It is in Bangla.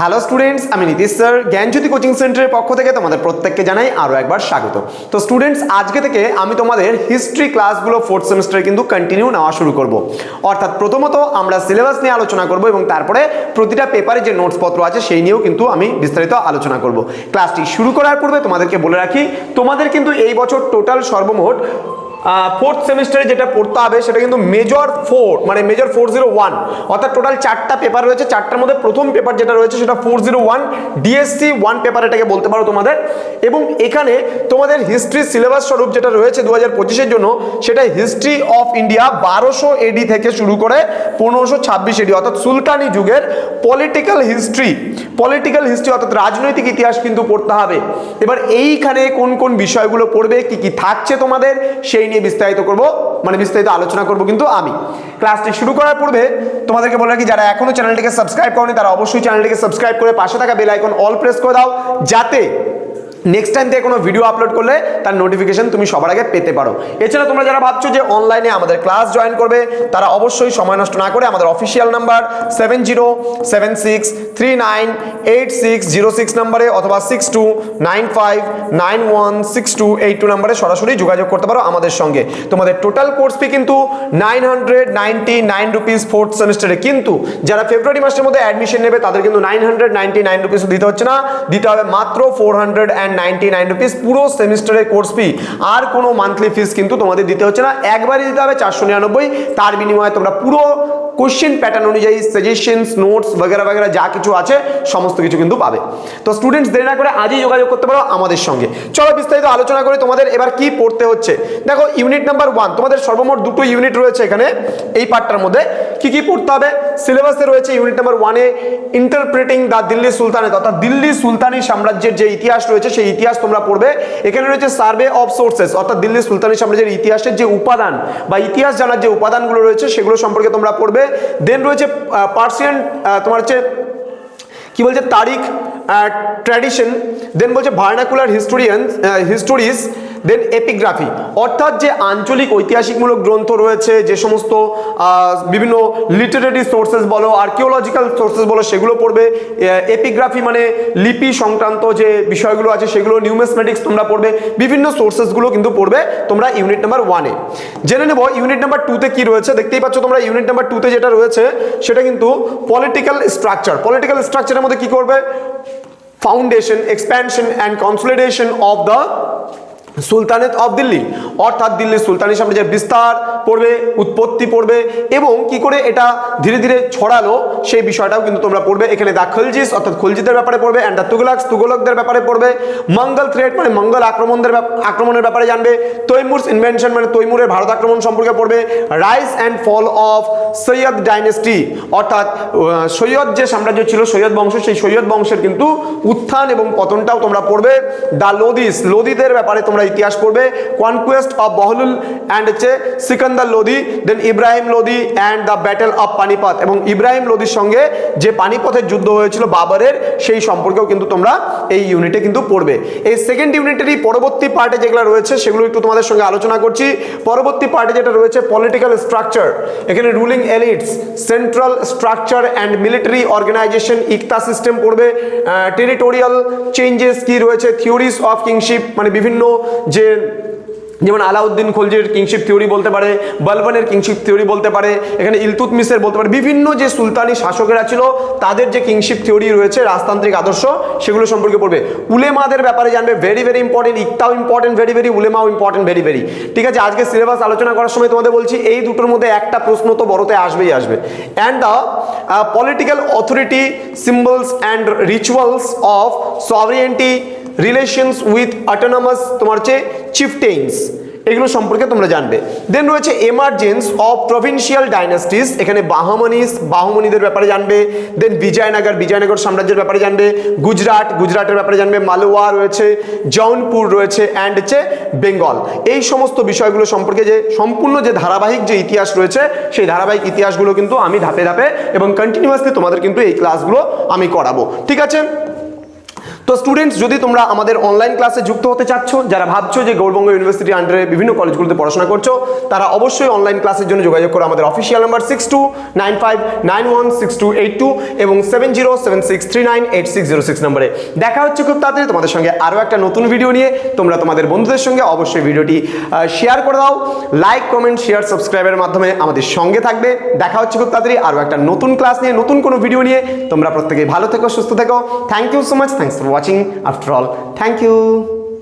হ্যালো স্টুডেন্টস আমি নীতিশ স্যার জ্ঞানজ্যোতি কোচিং সেন্টারের পক্ষ থেকে তোমাদের প্রত্যেককে জানাই আরও একবার স্বাগত। তো স্টুডেন্টস আজকে থেকে আমি তোমাদের হিস্ট্রি ক্লাসগুলো ফোর্থ সেমিস্টারে কিন্তু কন্টিনিউ নেওয়া শুরু করব। অর্থাৎ প্রথমত আমরা সিলেবাস নিয়ে আলোচনা করব এবং তারপরে প্রতিটা পেপারে যে নোটসপত্র আছে সেই নিয়েও কিন্তু আমি বিস্তারিত আলোচনা করব। ক্লাসটি শুরু করার পূর্বে তোমাদেরকে বলে রাখি, তোমাদের কিন্তু এই বছর টোটাল সর্বমোট ফোর্থ সেমিস্টারে যেটা পড়তে হবে সেটা কিন্তু মেজর ফোর মানে মেজর ফোর জিরো ওয়ান অর্থাৎ টোটাল চারটা পেপার রয়েছে। চারটার মধ্যে প্রথম পেপার যেটা রয়েছে সেটা four zero one DSC one paper এটাকে বলতে পারো তোমাদের। এবং এখানে তোমাদের হিস্ট্রি সিলেবাস স্বরূপ যেটা রয়েছে দু হাজার পঁচিশের জন্য, সেটা হিস্ট্রি অফ ইন্ডিয়া বারোশো এডি থেকে শুরু করে পনেরোশো ছাব্বিশ এডি অর্থাৎ সুলতানি যুগের পলিটিক্যাল হিস্ট্রি পলিটিক্যাল হিস্ট্রি অর্থাৎ রাজনৈতিক ইতিহাস কিন্তু পড়তে হবে। এবার এইখানে কোন কোন বিষয়গুলো পড়বে, কি কি থাকছে তোমাদের, সেই নিয়ে বিস্তারিত করব। মানে বিস্তারিত আলোচনা করব কিন্তু আমি। ক্লাসটি শুরু করার পূর্বে তোমাদেরকে বলে রাখি, যারা এখনও চ্যানেলটিকে সাবস্ক্রাইব করনি, তারা অবশ্যই চ্যানেলটিকে সাবস্ক্রাইব করে পাশে থাকা বেল আইকন অল প্রেস করে দাও, যাতে নেক্সট টাইম থেকে কোনো ভিডিও আপলোড করলে তার নোটিফিকেশন তুমি সবার আগে পেতে পারো। এছাড়া তোমরা যারা ভাবছ যে অনলাইনে আমাদের ক্লাস জয়েন করবে, তারা অবশ্যই সময় নষ্ট না করে আমাদের official number seven zero seven six three nine eight six zero six নাম্বারে অথবা six two nine five nine one six two eight two নাম্বারে সরাসরি যোগাযোগ করতে পারো আমাদের সঙ্গে। তোমাদের টোটাল কোর্স ফি কিন্তু nine hundred ninety nine rupees fourth সেমিস্টারে কিন্তু যারা ফেব্রুয়ারি মাসের মধ্যে অ্যাডমিশন নেবে, তাদের কিন্তু nine hundred ninety nine rupees দিতে হচ্ছে না। দিতে হবে মাত্র four hundred ninety nine rupees পুরো সেমিস্টারের কোর্স ফি আর কোনো মান্থলি ফিস কিন্তু তোমাদের দিতে হচ্ছে না। একবারই দিতে হবে চারশো নিরানব্বই। তার বিনিময়ে তোমরা পুরো কোশ্চেন প্যাটার্ন অনুযায়ী সাজেশনস নোটস বগেরা বগেরা যা কিছু আছে, সমস্ত কিছু কিন্তু পাবে। তো স্টুডেন্টস দেরি না করে আজই যোগাযোগ করতে পারো আমাদের সঙ্গে। চলো বিস্তারিত আলোচনা করে তোমাদের এবার কি পড়তে হচ্ছে। দেখো ইউনিট নাম্বার ওয়ান তোমাদের সর্বমোট দুটো ইউনিট রয়েছে এখানে, এই পার্টটার মধ্যে। কি কি পড়তে হবে? সিলেবাসে রয়েছে ইউনিট নাম্বার ওয়ানে ইন্টারপ্রেটিং দ্য দিল্লি সুলতানেত। অর্থাৎ দিল্লি সুলতানি সাম্রাজ্যের যে ইতিহাস রয়েছে, সেই ইতিহাস তোমরা পড়বে। এখানে রয়েছে সার্ভে অফ সোর্সেস অর্থাৎ দিল্লি সুলতানি সাম্রাজ্যের ইতিহাসের যে উপাদান বা ইতিহাস জানার যে উপাদানগুলো রয়েছে, সেগুলো সম্পর্কে তোমরা পড়বে। দেন রয়েছে পার্সিয়ান তোমার হচ্ছে, কি বলছে, তারিখ ট্র্যাডিশন দেন বলছে vernacular historian histories then epigraphy অর্থাৎ যে আঞ্চলিক ঐতিহাসিকমূলক গ্রন্থ রয়েছে, যে সমস্ত বিভিন্ন লিটারেরি সোর্সেস বলো আর্কিওলজিক্যাল সোর্সেস বলো, সেগুলো পড়বে। এপিগ্রাফি মানে লিপি সংক্রান্ত যে বিষয়গুলো আছে, সেগুলো নিউমেসমেটিক্স তোমরা পড়বে। বিভিন্ন সোর্সেসগুলো কিন্তু পড়বে তোমরা ইউনিট নাম্বার ওয়ানে জেনে নেব ইউনিট নাম্বার টুতে কি রয়েছে। দেখতেই পাচ্ছ তোমরা ইউনিট নাম্বার টুতে যেটা রয়েছে, সেটা কিন্তু পলিটিক্যাল স্ট্রাকচার পলিটিক্যাল স্ট্রাকচারের মধ্যে কি করবে? Foundation expansion and consolidation of the sultanate of Delhi. অর্থাৎ দিল্লির সুলতানি সাম্রাজ্যের বিস্তার পড়বে, উৎপত্তি পড়বে এবং কি করে এটা ধীরে ধীরে ছড়ালো, সেই বিষয়টাও কিন্তু তোমরা পড়বে। এখানে দা খলজিস, অর্থাৎ খলজিদের ব্যাপারে পড়বে অ্যান্ড দ্য তুগলাক্স তুগলকদের ব্যাপারে পড়বে। মঙ্গল থ্রেট মানে মঙ্গল আক্রমণদের আক্রমণের ব্যাপারে জানবে। তৈমুরস ইনভেনশন মানে তৈমুরের ভারত আক্রমণ সম্পর্কে পড়বে। Rise and fall of Sayyid dynasty, অর্থাৎ সৈয়দ যে সাম্রাজ্য ছিল, সৈয়দ বংশ, সেই সৈয়দ বংশের কিন্তু উত্থান এবং পতনটাও তোমরা পড়বে। দা লোদিস, লোদিদের ব্যাপারে তোমরা ইতিহাস পড়বে। কনকুয়েস্ট অফ বহলুল অ্যান্ড হচ্ছে Sikandar Lodi, then Ibrahim Lodi and the battle of Panipat. এবং ইব্রাহিম লোদির সঙ্গে যে পানিপথের যুদ্ধ হয়েছিল বাবরের, সেই সম্পর্কেও কিন্তু তোমরা এই ইউনিটে কিন্তু পড়বে। এই সেকেন্ড ইউনিটেরই পরবর্তী পার্টে যেগুলো রয়েছে, সেগুলো একটু তোমাদের সঙ্গে আলোচনা করছি। পরবর্তী পার্টে যেটা রয়েছে পলিটিক্যাল স্ট্রাকচার এখানে ruling elites central structure and military organization iqta system পড়বে টেরিটোরিয়াল চেঞ্জেস কি রয়েছে? থিওরিজ অফ কিংশিপ মানে বিভিন্ন যে যেমন আলাউদ্দিন খলজির কিংশিপ থিওরি বলতে পারে, বলবনের কিংশিপ থিওরি বলতে পারে, এখানে ইলতুতমিসের বলতে পারে, বিভিন্ন যে সুলতানি শাসকেরা ছিল, তাদের যে কিংশিপ থিওরি রয়েছে, রাজতান্ত্রিক আদর্শ, সেগুলো সম্পর্কে পড়বে। উলেমাদের ব্যাপারে জানবে ভেরি ভেরি ইম্পর্টেন্ট ইকতাও ইম্পর্টেন্ট ভেরি ভেরি উলেমাও ইম্পর্টেন্ট ভেরি ভেরি ঠিক আছে, আজকে সিলেবাস আলোচনা করার সময় তোমাদের বলছি, এই দুটোর মধ্যে একটা প্রশ্ন তো বড়তে আসবেই আসবে। And the political authority symbols and rituals of sovereignty relations with autonomous তোমার হচ্ছে চিফটেইনস এগুলো সম্পর্কে তোমরা জানবে। দেন রয়েছে এমার্জেন্স অফ প্রভিন্সিয়াল ডাইনাস্টিস এখানে বাহমনিস, বাহমনিদের ব্যাপারে জানবে। দেন বিজয়নগর বিজয়নগর সাম্রাজ্যের ব্যাপারে জানবে। গুজরাট, গুজরাটের ব্যাপারে জানবে। মালওয়া রয়েছে, জৌনপুর রয়েছে অ্যান্ড হচ্ছে বেঙ্গল। এই সমস্ত বিষয়গুলো সম্পর্কে যে, সম্পূর্ণ যে ধারাবাহিক যে ইতিহাস রয়েছে, সেই ধারাবাহিক ইতিহাসগুলো কিন্তু আমি ধাপে ধাপে এবং কন্টিনিউয়াসলি তোমাদের কিন্তু এই ক্লাসগুলো আমি করাবো। ঠিক আছে? তো স্টুডেন্টস যদি তোমরা আমাদের অনলাইন ক্লাসে যুক্ত হতে চাচ্ছ, যারা ভাবছ যে গৌরবঙ্গ ইউনিভার্সিটি আন্ডারে বিভিন্ন কলেজগুলোতে পড়াশোনা করছ, তারা অবশ্যই অনলাইন ক্লাসের জন্য যোগাযোগ করো আমাদের official number six two nine five nine one six two eight two এবং seven zero seven six three nine eight six zero six নম্বরে দেখা হচ্ছে খুব তাড়াতাড়ি তোমাদের সঙ্গে আরও একটা নতুন ভিডিও নিয়ে। তোমরা তোমাদের বন্ধুদের সঙ্গে অবশ্যই ভিডিওটি শেয়ার করে দাও। লাইক কমেন্ট শেয়ার সাবস্ক্রাইবের মাধ্যমে আমাদের সঙ্গে থাকবে। দেখা হচ্ছে খুব তাড়াতাড়ি আরও একটা নতুন ক্লাস নিয়ে, নতুন কোনো ভিডিও নিয়ে। তোমরা প্রত্যেকেই ভালো থেকো, সুস্থ থেকো। Thank you so much thanks for watching after all thank you